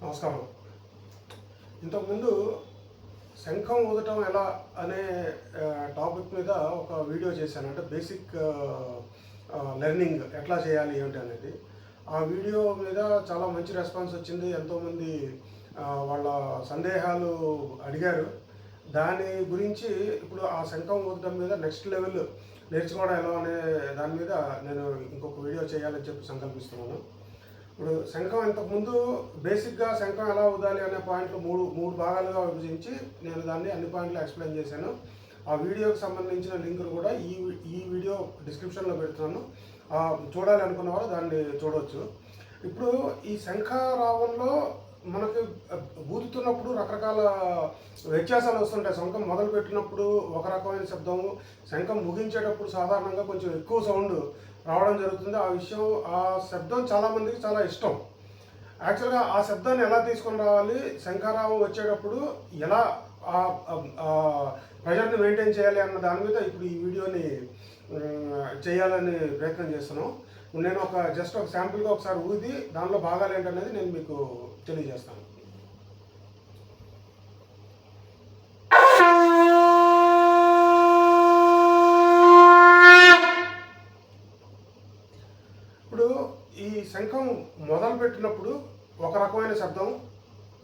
నమస్కారం. ఇంతకుముందు శంఖం ఊదటం ఎలా అనే టాపిక్ మీద ఒక వీడియో చేశాను. అంటే బేసిక్ లెర్నింగ్ ఎట్లా చేయాలి ఏంటి అనేది. ఆ వీడియో మీద చాలా మంచి రెస్పాన్స్ వచ్చింది. ఎంతోమంది వాళ్ళ సందేహాలు అడిగారు. దాని గురించి ఇప్పుడు ఆ శంఖం ఊదటం మీద నెక్స్ట్ లెవెల్ నేర్చుకోవడం ఎలా అనే దాని మీద నేను ఇంకొక వీడియో చేయాలని చెప్పి సంకల్పిస్తున్నాను. ఇప్పుడు శంఖం ఇంతకుముందు బేసిక్గా శంఖం ఎలా ఉదాలి అనే పాయింట్లు మూడు మూడు భాగాలుగా విభజించి నేను దాన్ని అన్ని పాయింట్లు ఎక్స్ప్లెయిన్ చేశాను. ఆ వీడియోకి సంబంధించిన లింకులు కూడా ఈ ఈ వీడియో డిస్క్రిప్షన్లో పెడుతున్నాను. చూడాలి అనుకున్న వారు దాన్ని చూడవచ్చు ఇప్పుడు ఈ శంఖారావంలో మనకి ఊదుతున్నప్పుడు రకరకాల వ్యత్యాసాలు వస్తుంటాయి. శంఖం మొదలు పెట్టినప్పుడు ఒక రకమైన శబ్దము శంఖం ముగించేటప్పుడు సాధారణంగా కొంచెం ఎక్కువ సౌండ్ రావడం జరుగుతుంది. ఆ విషయం ఆ శబ్దం చాలామందికి చాలా ఇష్టం. యాక్చువల్గా ఆ శబ్దాన్ని ఎలా తీసుకొని రావాలి? శంఖారావం వచ్చేటప్పుడు ఎలా ఆ ప్రెషర్ని మెయింటైన్ చేయాలి అన్న దాని మీద ఇప్పుడు ఈ వీడియోని చేయాలని ప్రయత్నం చేస్తున్నాం. నేను ఒక జస్ట్ ఒక శాంపుల్గా ఒకసారి ఊది దానిలో భాగాలు ఏంటనేది నేను మీకు తెలియజేస్తాను. ఇప్పుడు ఈ శంఖం మొదలు పెట్టినప్పుడు ఒక రకమైన శబ్దం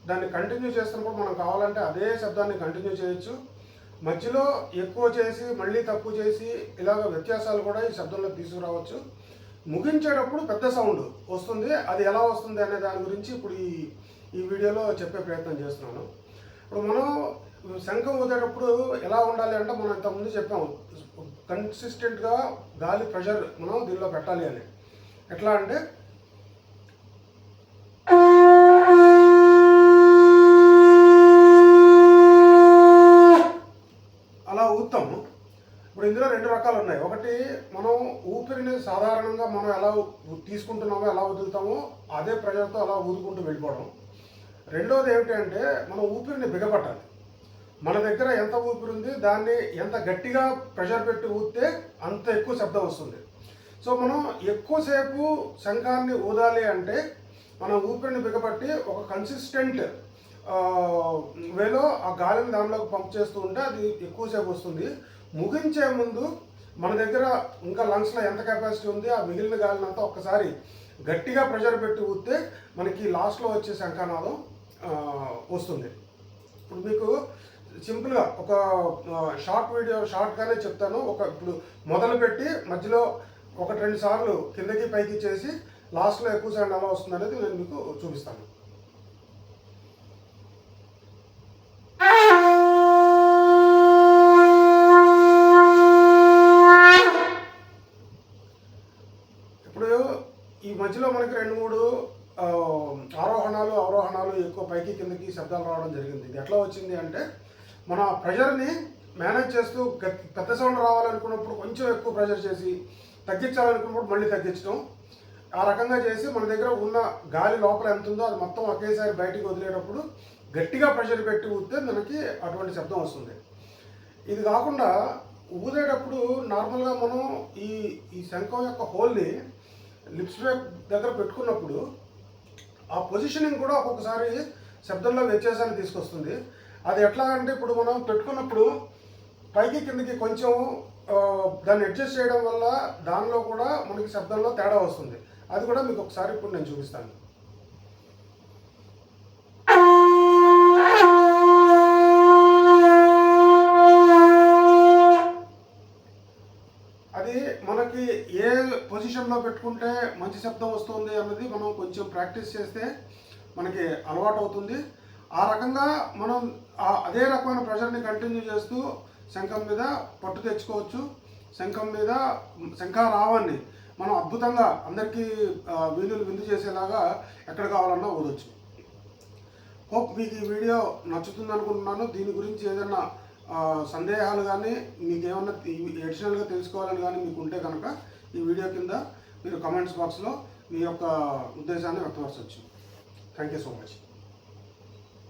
దాన్ని కంటిన్యూ చేస్తున్నప్పుడు మనం కావాలంటే అదే శబ్దాన్ని కంటిన్యూ చేయొచ్చు. మధ్యలో ఎక్కువ చేసి మళ్ళీ తక్కువ చేసి ఇలాగ వ్యత్యాసాలు కూడా ఈ శబ్దంలో తీసుకురావచ్చు. ముగించేటప్పుడు పెద్ద సౌండ్ వస్తుంది. అది ఎలా వస్తుంది అనే దాని గురించి ఇప్పుడు ఈ ఈ వీడియోలో చెప్పే ప్రయత్నం చేస్తున్నాను. ఇప్పుడు మనం శంఖం ఊదేటప్పుడు ఎలా ఉండాలి అంటే మనం ఇంతకుముందు చెప్పాము. కన్సిస్టెంట్గా గాలి ప్రెషర్ మనం దీనిలో పెట్టాలి అని. ఎట్లా అంటే అలా ఊతాము ఇప్పుడు ఇందులో రెండు రకాలు ఉన్నాయి. ఒకటి మనం ఊపిరిని సాధారణంగా మనం ఎలా తీసుకుంటున్నామో ఎలా వదులుతామో అదే ప్రెషర్తో అలా ఊదుకుంటూ వెళ్ళిపోవడం. రెండోది ఏమిటి అంటే మనం ఊపిరిని బిగపట్టాలి. మన దగ్గర ఎంత ఊపిరి ఉంది దాన్ని ఎంత గట్టిగా ప్రెషర్ పెట్టి ఊదితే అంత ఎక్కువ శబ్దం వస్తుంది. సో మనం ఎక్కువసేపు శంఖాన్ని ఊదాలి అంటే మనం ఊపిరిని బిగపట్టి ఒక కన్సిస్టెంట్ వేలో ఆ గాలిని దానిలోకి పంప్ చేస్తూ ఉంటే అది ఎక్కువసేపు వస్తుంది. ముగించే ముందు మన దగ్గర ఇంకా లంగ్స్లో ఎంత కెపాసిటీ ఉంది ఆ మిగిలిన గాలిని అంతా ఒక్కసారి గట్టిగా ప్రెషర్ పెట్టి ఊదితే మనకి లాస్ట్లో వచ్చే శంఖానాదం వస్తుంది. ఇప్పుడు మీకు సింపుల్గా ఒక షార్ట్ వీడియో షార్ట్గానే చెప్తాను. ఒక ఇప్పుడు మొదలుపెట్టి మధ్యలో ఒకటి రెండు సార్లు కిందకి పైకి చేసి లాస్ట్లో ఎక్కువ సౌండ్ ఎలా వస్తుంది అనేది నేను మీకు చూపిస్తాను ఇప్పుడు ఈ మధ్యలో మనకి రెండు మూడు ఆరోహణాలు అవరోహణాలు ఎక్కువ పైకి కిందకి శబ్దాలు రావడం జరిగింది. ఇది ఎట్లా వచ్చింది అంటే మన ప్రెషర్ని మేనేజ్ చేస్తూ పెద్ద సౌండ్ రావాలనుకున్నప్పుడు కొంచెం ఎక్కువ ప్రెషర్ చేసి తగ్గించాలనుకున్నప్పుడు మళ్ళీ తగ్గించడం. ఆ రకంగా చేసి మన దగ్గర ఉన్న గాలి లోపల ఎంత ఉందో అది మొత్తం ఒకేసారి బయటికి వదిలేటప్పుడు గట్టిగా ప్రెషర్ పెట్టి ఊతే మనకి అటువంటి శబ్దం వస్తుంది. ఇది కాకుండా ఊదేటప్పుడు నార్మల్గా మనం ఈ ఈ శంఖం యొక్క హోల్ని లిప్స్ దగ్గర పెట్టుకున్నప్పుడు ఆ పొజిషనింగ్ కూడా ఒక్కొక్కసారి శబ్దంలో వ్యత్యాసాన్ని తీసుకొస్తుంది. అది ఎట్లా అంటే ఇప్పుడు మనం పెట్టుకున్నప్పుడు పైకి కిందకి కొంచెం దాన్ని అడ్జస్ట్ చేయడం వల్ల దానిలో కూడా మనకి శబ్దంలో తేడా వస్తుంది. అది కూడా మీకు ఒకసారి ఇప్పుడు నేను చూపిస్తాను అది మనకి ఏ పొజిషన్లో పెట్టుకుంటే మంచి శబ్దం వస్తుంది అన్నది మనం కొంచెం ప్రాక్టీస్ చేస్తే మనకి అలవాటు అవుతుంది ఆ రకంగా మనం అదే రకమైన ప్రెషర్ని కంటిన్యూ చేస్తూ శంఖం మీద పట్టు తెచ్చుకోవచ్చు. శంఖం మీద శంఖారావాన్ని మనం అద్భుతంగా అందరికీ ఆ, విందు చేసేలాగా ఎక్కడ కావాలన్నా ఊదొచ్చు. హోప్ మీకు ఈ వీడియో నచ్చుతుంది అనుకుంటున్నాను దీని గురించి ఏదైనా సందేహాలు కానీ మీకు ఏమన్నా ఎడిషనల్గా తెలుసుకోవాలని కానీ మీకు ఉంటే కనుక ఈ వీడియో కింద మీరు కమెంట్స్ బాక్స్లో మీ యొక్క ఉద్దేశాన్ని వ్యక్తపరచవచ్చు. Thank you so much